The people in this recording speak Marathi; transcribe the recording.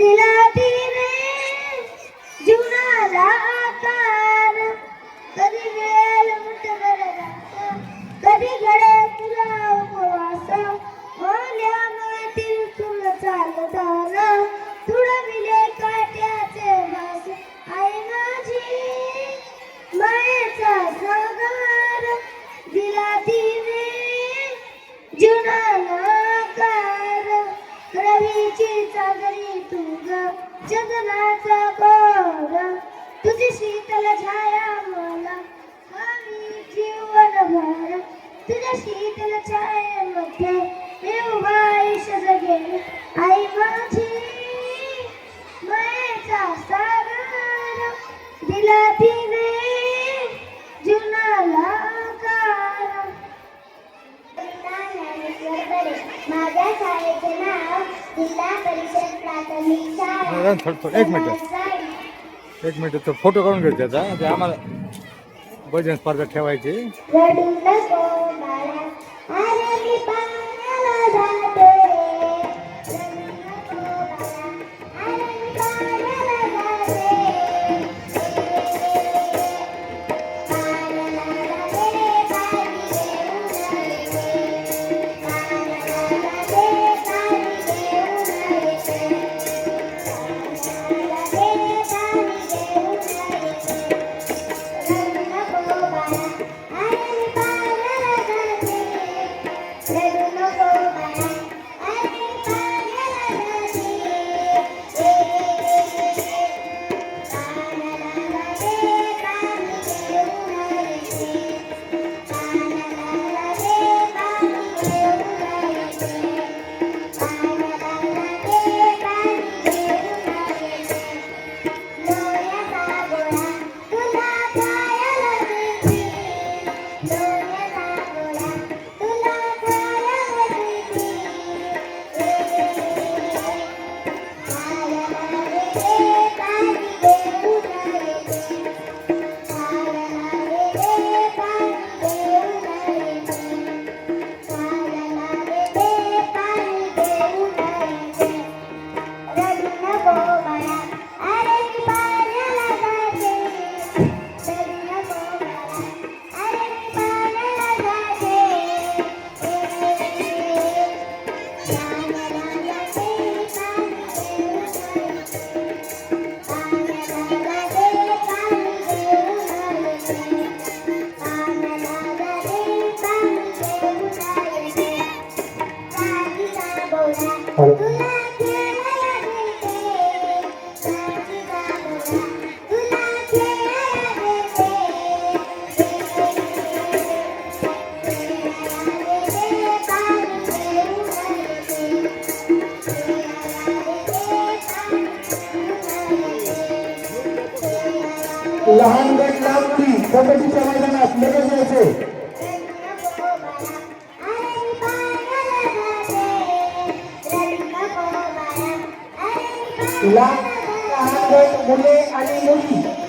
दिला तिने जीवनाला आकार. कधी वेळ मुठ कधी घडे तुला उपवास ओल्या मातील तुला चालताना तुडविले काट्याचे भास आई माझी मायेचा सागर. दिला तिने जीवनाला आकार. रवीची चादरी तुंग चंदनाचा बोर तुझी शीतल छाया मला. हवी जीवन भर तुझ्या शीतल छाया थोडं थोडं एक मिनटं. एक मिनटं तो फोटो काढून घेऊ त्याचा. ते आम्हाला भजन स्पर्धा ठेवायची. लहान गट लावती. कबड्डीच्या मैदानात लगेच यायचे. लहान गट मुले आणि मुली.